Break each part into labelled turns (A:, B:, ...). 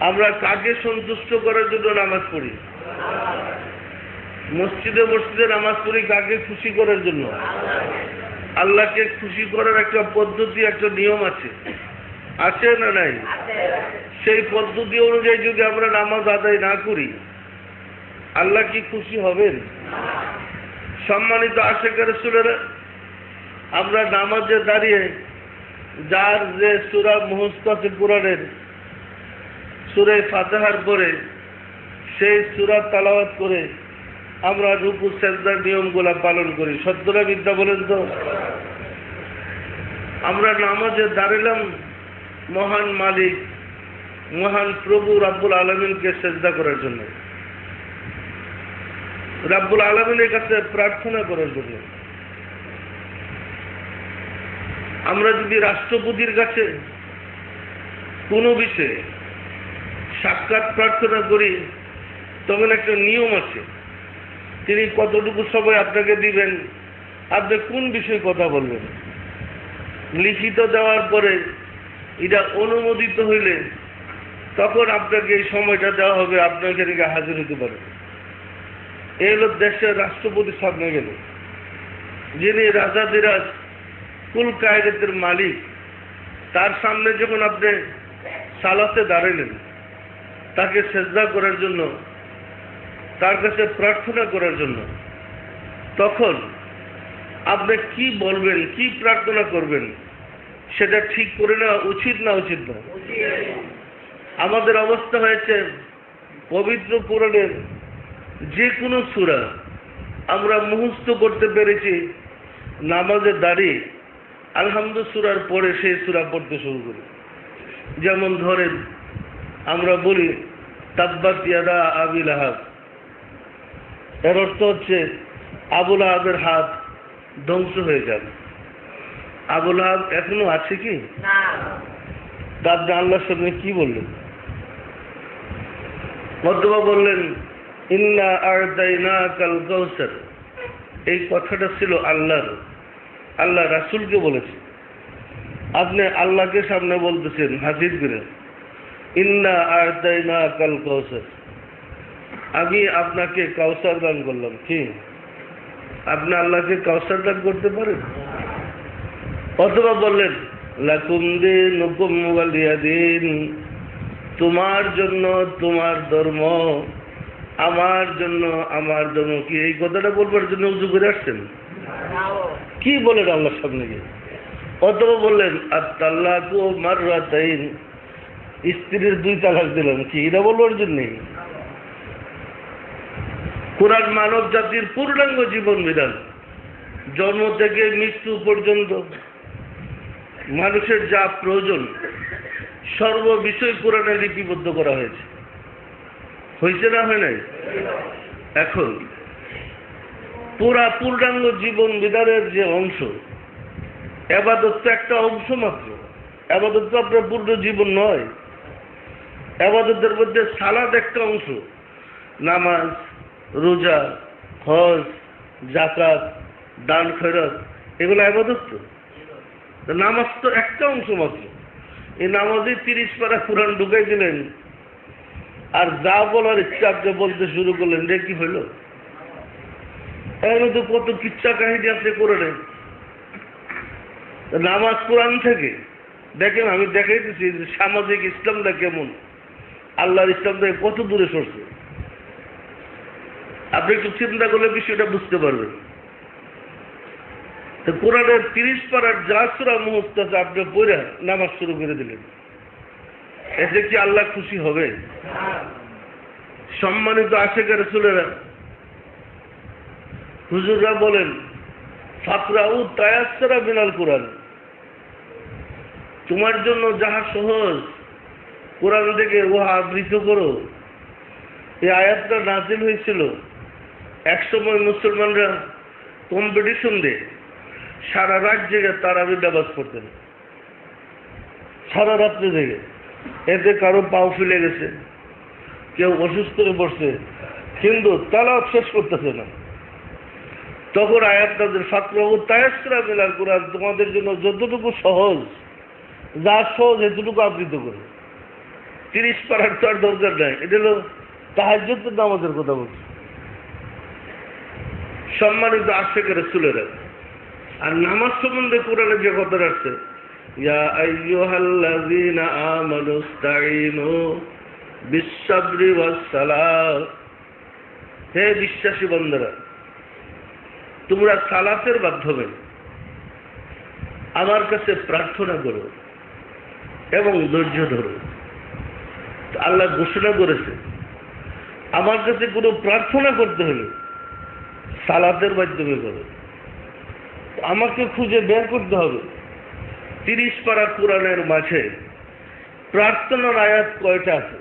A: আমরা কাকে সন্তুষ্ট করার জন্য নামাজ পড়ি? মসজিদে মসজিদে নামাজ পড়ি কাকে খুশি করার জন্য? আল্লাহকে খুশি করার একটা পদ্ধতি, একটা নিয়ম আছে। আছে না নাই? সেই পদ্ধতি অনুযায়ী যদি আমরা নামাজ আদায় না করি, আল্লাহ কি খুশি হবেন? সম্মানিত আশেকের সুরেরা আমরা নামাজে দাঁড়িয়ে যার যে সুরা মুহস্ত আছে কোরআনের সুরে ফাতেহার পরে সেই সুরা তালাওয়াত করে আমরা রূপু সেজদার নিয়মগুলা পালন করি। সত্যরা বিদ্যা বলেন তো? আমরা নামাজে দাঁড়ালাম মহান মালিক, মহান প্রভু রাব্বুল আলমিনকে সেজদা করার জন্য। রাব্বুল আলমিনের কাছে প্রার্থনা করার জন্য। আমরা যদি রাষ্ট্রপতির কাছে কোনো বিষয়ে সাক্ষাৎ প্রার্থনা করি, তখন একটা নিয়ম আছে। তিনি কতটুকু সময় আপনাকে দিবেন, আপনি কোন বিষয়ে কথা বলবেন? লিখিত দেওয়ার পরে এটা অনুমোদিত হইলে তখন আপনাকে এই সময়টা দেওয়া হবে আপনার এখানে হাজির হতে পারে এই হলো দেশের রাষ্ট্রপতির সামনে গেল যিনি রাজা দিরাজ কুল কায়দের মালিক, তার সামনে যখন আপনি সালাতে দাঁড়ালেন তাকে সেজদা করার জন্য, তার কাছে প্রার্থনা করার জন্য। তখন আপনি কি বলবেন, কি প্রার্থনা করবেন, সেটা ঠিক করে নেওয়া উচিত না উচিত না আমাদের অবস্থা হয়েছে পবিত্র পুরাণের যে কোনো সুরা আমরা মুহস্ত করতে পেরেছি নামাজের দাঁড়িয়ে আলহামদু সুরার পরে সেই সুরা পড়তে শুরু করি। যেমন ধরেন আমরা বলি তাব্বাত ইয়াদা আবিল আহাব এর অর্থ হচ্ছে আবুল আহাবের হাত ধ্বংস হয়ে যাবে। আবুল আহাব এখনও আছে কি? তার আল্লাহর সামনে কি বললেন? মধ্যমা বললেন ইন্না আরদাইনা কাল কৌসার এই কথাটা ছিল আল্লাহর। আল্লাহ রাসুলকে বলেছে। আপনি আল্লাহকে সামনে বলতেছেন হাজির করে। ইন্না আরদাইনা কাল কৌসার। আমি আপনাকে কাউসার দান করলাম। কি? আপনি আল্লাহকে কাউসার দান করতে পারেন? অথবা বললেন, লাকুম দিন দিন তোমার জন্য তোমার ধর্ম, আমার জন্য আমার ধর্ম কি? এই কথাটা বলবার জন্য উজু করে আসছেন? কি বলেন আল্লাহর সামনে গিয়ে? অথবা বললেন আর তাল্লাহ মার রাতাইন স্ত্রীর দুই তালাক দিলাম কি এটা বলবার জন্যে? কোরআন মানব জাতির পূর্ণাঙ্গ জীবন বিধান। জন্ম থেকে মৃত্যু পর্যন্ত মানুষের যা প্রয়োজন, সর্ব বিষয় কোরআনে লিপিবদ্ধ করা হয়েছে। হয়েছে না হয় নাই? এখন, পুরা পূর্ণাঙ্গ জীবন বিধানের যে অংশ, এবাদত তো একটা অংশ মাত্র। এবাদত তো আপনার পূর্ণ জীবন নয়। এবাদতের মধ্যে সালাদ একটা অংশ। নামাজ, রোজা, হজ জাকাত দান খৈরত এগুলো আবাদত তো। নামাজ তো একটা অংশ মাত্র। এই নামাজে তিরিশ পারা কোরআন ঢুকাই দিলেন। আর যা বলার ইচ্ছা আপনি বলতে শুরু করলেন, রে কি হইল? মধ্যে কত কিচ্ছা কাহিনী আপনি করে নেন। নামাজ কোরআন থেকে। দেখেন, আমি দেখাইতেছি যে সামাজিক ইসলামটা কেমন। আল্লাহর ইসলাম থেকে কত দূরে সরছে? আপনি একটু চিন্তা করলে বিষয়টা বুঝতে পারবেন। কোরআনের তিরিশ পাড়ার যা সুরা মুহূর্ত আছে, আপনি পড়ে নামাজ শুরু করে দিলেন। এতে কি আল্লাহ খুশি হবে? সম্মানিত আশেকের রসুলেরা, হুজুররা বলেন, ফাতরাউ তায়াসরা বিনাল কোরআন। তোমার জন্য যাহা সহজ কোরআন থেকে উহা আবৃত করো। এই আয়াতটা নাজিল হয়েছিল। একসময় মুসলমানরা কম্পিটিশন দিয়ে সারা রাত জেগে তারাবি নামাজ পড়তেন। সারা রাত্রে জেগে। এতে কারও পাও ফেলে গেছে, কেউ অসুস্থ হয়ে পড়ছে, কিন্তু তালাও শেষ করতেছে না। তখন আয়াত তাদের ফাতরাবু তায়াসরা মিলার কোরআন, তোমাদের জন্য যতটুকু সহজ, যা সহজ এতটুকু আবৃত করে। তিরিশ পারার তো আর দরকার নাই। এটা হলো তাহাজ্জুদ নামাজের কথা বলছি। সম্মানিত আশেকের রসুলেরা, আর নামাজ সম্বন্ধে কোরআনে যে কথা আছে ইয়া আইয়ুহাল্লাযীনা আমানু ইসতাঈনু বিস-সাবরি ওয়াস-সালাত। হে বিশ্বাসী বন্ধুরা, তোমরা সালাতের মাধ্যমে আমার কাছে প্রার্থনা করো এবং ধৈর্য ধরো। আল্লাহ ঘোষণা করেছে। আমার কাছে কোনো প্রার্থনা করতে হলে সালাতের মাধ্যমে করো আমাকে খুঁজে বের করতে হবে। তিরিশ পারা কোরআনের মাঝে প্রার্থনার আয়াত কয়টা আছে?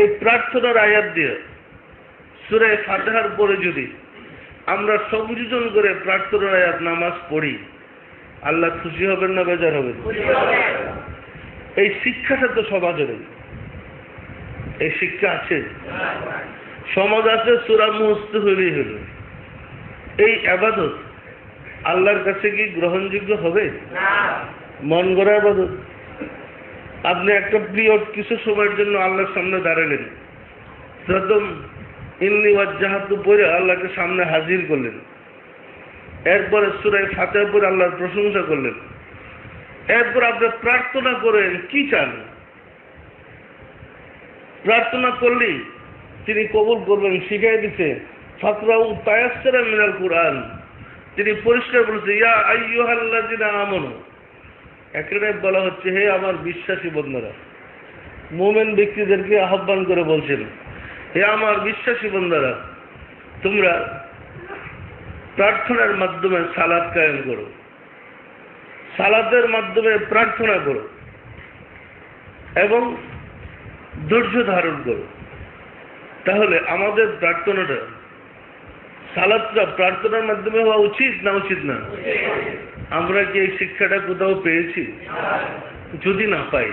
A: এই প্রার্থনার আয়াত দিয়ে সুরে ফাতেহার পরে যদি আমরা সংযোজন করে প্রার্থনার আয়াত নামাজ পড়ি, আল্লাহ খুশি হবেন না বেজার হবেন। এই শিক্ষাটা তো সমাজে নেই। এই শিক্ষা আছে? সমাজ আছে, সুরা মুহস্ত হইলেই হল। এই আবাদত আল্লাহর কাছে কি গ্রহণযোগ্য হবে? মন গড়া আবাদত। আপনি একটা প্রিয় কিছু সময়ের জন্য আল্লাহর সামনে দাঁড়ালেন। প্রথম, ইন্নি ওয়াজ্জাহাতু পরে আল্লাহকে সামনে হাজির করলেন। এরপরে সুরাই ফাতেহ পরে আল্লাহর প্রশংসা করলেন। এরপর আপনি প্রার্থনা করেন, কি চান? প্রার্থনা করলেই তিনি কবুল করবেন শিখাই দিতে ফাকরাউ তায়াসসারা মিনাল কোরআন। তিনি পরিষ্কার বলেছে, ইয়া আইয়ুহাল্লাযিনা আমানু। এখানে বলা হচ্ছে, হে আমার বিশ্বাসী বন্ধুরা, মোমেন ব্যক্তিদেরকে আহ্বান করে বলছেন, হে আমার বিশ্বাসী বন্ধুরা, তোমরা প্রার্থনার মাধ্যমে সালাদ কায়েম করো। সালাদের মাধ্যমে প্রার্থনা করো এবং ধৈর্য ধারণ করো। তাহলে আমাদের প্রার্থনাটা সালাদটা প্রার্থনার মাধ্যমে হওয়া উচিত না উচিত না? আমরা কি এই শিক্ষাটা কোথাও পেয়েছি? যদি না পাই,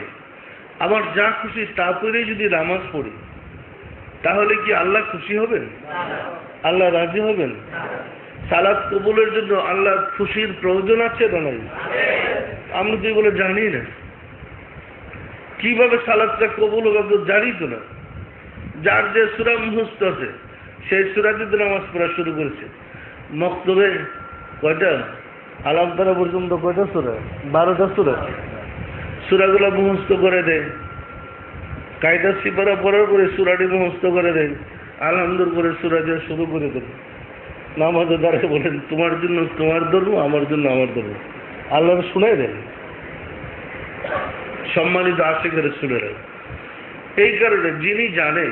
A: আমার যা খুশি তা করে যদি নামাজ পড়ি, তাহলে কি আল্লাহ খুশি হবেন? আল্লাহ রাজি হবেন? সালাদ কবুলের জন্য আল্লাহ খুশির প্রয়োজন আছে না নাই? আমরা তো এগুলো জানি না। কীভাবে সালাদটা কবুল হবে তো জানি তো না। যার যে সুরা মুহস্ত আছে, সেই সুরাতে তো নামাজ পড়া শুরু করেছে। মক্তবে কয়টা? আলামতারা পর্যন্ত কয়টা সুরা? বারোটা সুরা। সুরাগুলো মুহস্ত করে দেয় কায়দা সিপারা পড়ার পরে সুরাটি মুহস্ত করে দেয় আলহামদুল করে সুরা দিয়ে শুরু করে দেবে নামাজের দ্বারা বলেন, তোমার জন্য, তোমার ধর্ম, আমার জন্য আমার ধর্ম। আল্লাহ শুনে দেন। সম্মানিত আশেখের শুনে দেন এই কারণে যিনি জানে,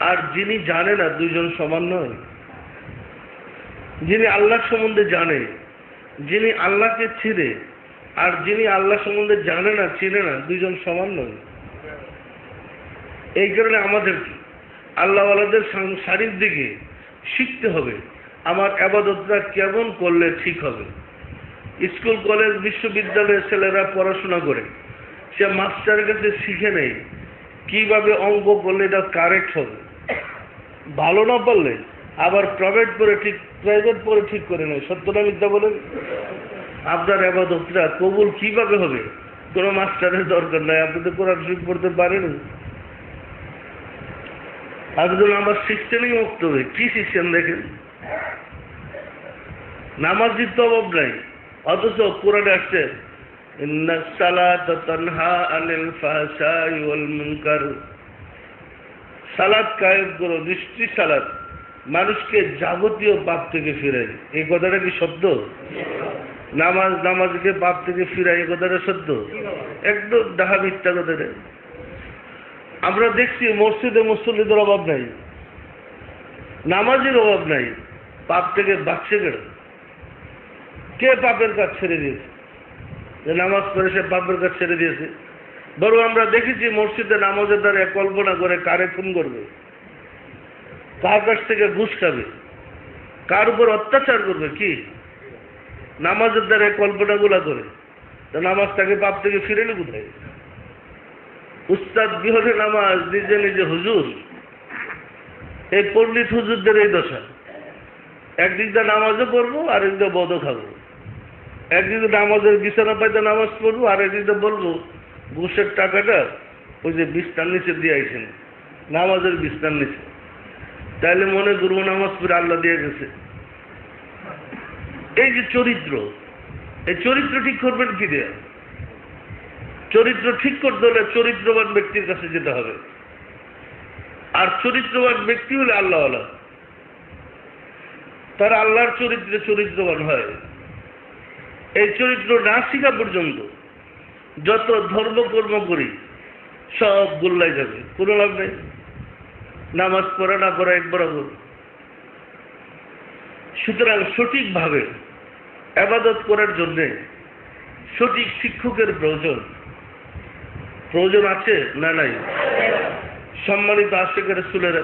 A: আর যিনি জানে না, দুইজন সমান নয়। যিনি আল্লাহ সম্বন্ধে জানে, যিনি আল্লাহকে ছিঁড়ে আর যিনি আল্লাহ সম্বন্ধে জানে না, চিনে না, দুইজন সমান নয়। এই কারণে আমাদের আল্লাহওয়ালাদের শারীর দিকে শিখতে হবে। আমার আবাদতটা কেমন করলে ঠিক হবে? স্কুল, কলেজ, বিশ্ববিদ্যালয়ের ছেলেরা পড়াশোনা করে, সে মাস্টারের কাছে শিখে নেই কীভাবে অঙ্ক করলে এটা কারেক্ট হবে? ভালো না পারলে আবার প্রাইভেট পরে ঠিক প্রাইভেট পরে ঠিক করে নেয়, সত্যটা মিথ্যা বলেন? আপনার আবাদতটা কবুল কীভাবে হবে? কোনো মাস্টারের দরকার নাই, আপনি তো কোরআন শরীফ পড়তে পারেন। আপনি তো নামাজ শিখছেনই মুক্ত হবে কি শিখছেন দেখেন? নামাজির তো অভাব নাই। অথচ কোরআনে আসছে সালাদ কায়েম করো নিশ্চিত সালাদ। মানুষকে যাবতীয় পাপ থেকে ফিরাই এই কথাটা কি সত্য? নামাজ, নামাজকে পাপ থেকে ফিরাই এই কথাটা সত্য? একদম ডাহা মিথ্যা কথাটা আমরা দেখছি মসজিদে মুসল্লিদের অভাব নাই। নামাজের অভাব নাই। পাপ থেকে বাঁচছে কেন? কে পাপের কাজ ছেড়ে দিয়েছে? যে নামাজ পড়ে সে পাপের কাজ ছেড়ে দিয়েছে। বরং আমরা দেখেছি মসজিদে নামাজের দ্বারা কল্পনা করে কারে খুন করবে? কার কাছ থেকে ঘুষ খাবে? কার উপর অত্যাচার করবে কি? নামাজের দ্বারা কল্পনাগুলা করে। নামাজ তাকে পাপ থেকে ফিরে নি কোথায়? উস্তাদ বিহরে নামাজ, নিজে নিজে হুজুর। এই পণ্ডিত হুজুরদের এই দশা। একদিক দিয়ে নামাজও পড়ব আর একদিকে বদও খাব। একদিকে নামাজের বিছানা পাইতে নামাজ পড়ব, আর একদিকে বলব, ঘুষের টাকাটা ওই যে বিস্তার নিচে দিয়ে আইছেন। নামাজের বিস্তার নিচে। তাইলে মনে করব নামাজ পড়ে আল্লাহ দিয়ে গেছে। এই যে চরিত্র, এই চরিত্র ঠিক করবেন কি দিয়ে? চরিত্র ঠিক করতে হলে চরিত্রবান ব্যক্তির কাছে যেতে হবে। আর চরিত্রবান ব্যক্তি হলে আল্লাহওয়ালা। তারা আল্লাহর চরিত্রে চরিত্রবান হয়। এই চরিত্র না শিখা পর্যন্ত যত ধর্মকর্ম করি, সব গোল্লাই যাবে। কোনো লাভ নেই। নামাজ পড়া না পড়া এক বরাবর। সুতরাং সঠিকভাবে আবাদত করার জন্যে সঠিক শিক্ষকের প্রয়োজন। প্রয়োজন আছে না নাই? সম্মানিত আশেখের সুলেরা